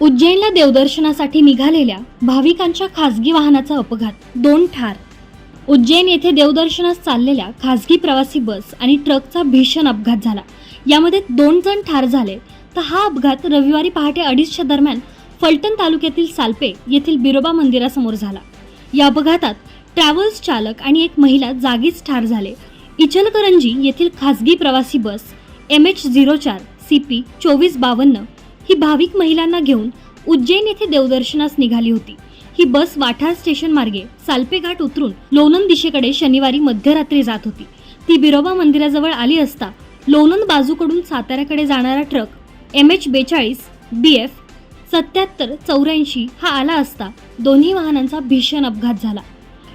उज्जैनला देवदर्शनासाठी निघालेल्या भाविकांच्या खासगी वाहनाचा अपघात दोन ठार. उज्जैन येथे देवदर्शनास चाललेल्या खासगी प्रवासी बस आणि ट्रकचा भीषण अपघात झाला. यामध्ये दोन जण ठार झाले. तर हा अपघात रविवारी पहाटे अडीचच्या दरम्यान फलटण तालुक्यातील सालपे येथील बिरोबा मंदिरासमोर झाला. या अपघातात ट्रॅव्हल्स चालक आणि एक महिला जागीच ठार झाले. इचलकरंजी येथील खासगी प्रवासी बस एम एच झिरो चार सी पी चोवीस बावन्न ही भाविक महिलांना घेऊन उज्जैन येथे देवदर्शनास निघाली होती. ही बस वाठार स्टेशन मार्गे सालपे घाट उतरून लोणंद दिशेकडे शनिवारी मध्यरात्री जात होती. ती बिरोबा मंदिराजवळ आली असता लोणंद बाजूकडून साताऱ्याकडे जाणारा ट्रक एम एच बेचाळीस बी एफ सत्याहत्तर चौऱ्याऐंशी हा आला असता दोन्ही वाहनांचा भीषण अपघात झाला.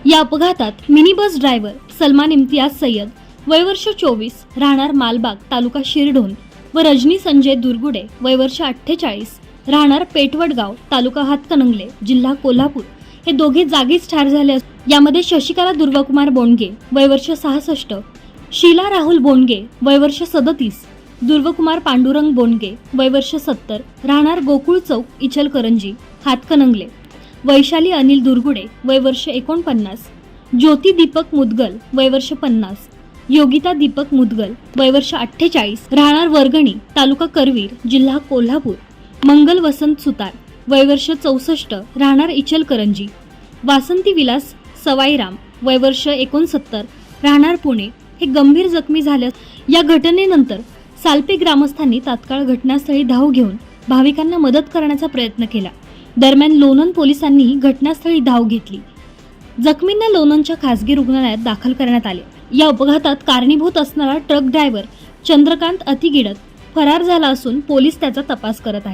या अपघातात mini bus driver Salman Imtiaz Sayyad वयवर्ष चोवीस राहणार मालबाग तालुका शिरढोण व रजनी संजय दुर्गुडे वयवर्ष अठ्ठेचाळीस राहणार पेटवडगाव तालुका हातकणंगले जिल्हा कोल्हापूर. हे दोघे जागीच ठार झाले यामध्ये शशिकला दुर्गाकुमार बोंडगे वयवर्ष सहासष्ट शीला राहुल बोंडगे वयवर्ष सदतीस दुर्गकुमार पांडुरंग बोंडगे वयवर्ष सत्तर राहणार गोकुळ चौक इचलकरंजी हातकणंगले. वैशाली अनिल दुर्गुडे वयवर्ष एकोणपन्नास ज्योती दीपक मुदगल वयवर्ष पन्नास योगिता दीपक मुदगल वयवर्ष अठ्ठेचाळीस राहणार वर्गणी तालुका करवीर जिल्हा कोल्हापूर. मंगल वसंत सुतार वयवर्ष चौसष्ट राहणार इचलकरंजी. वासंती विलास सवाईराम वयवर्ष एकोणसत्तर राहणार पुणे. हे गंभीर जखमी झाल्यास या घटनेनंतर सालपे ग्रामस्थांनी तात्काळ घटनास्थळी धाव घेऊन भाविकांना मदत करण्याचा प्रयत्न केला. दरम्यान लोणंद पोलिसांनीही घटनास्थळी धाव घेतली. जखमींना लोणंदच्या खासगी रुग्णालयात दाखल करण्यात आले. या अपघातात कारणीभूत असणारा ट्रक ड्रायव्हर चंद्रकांत अतिगिडत फरार झाला असून पोलीस त्याचा तपास करत आहेत.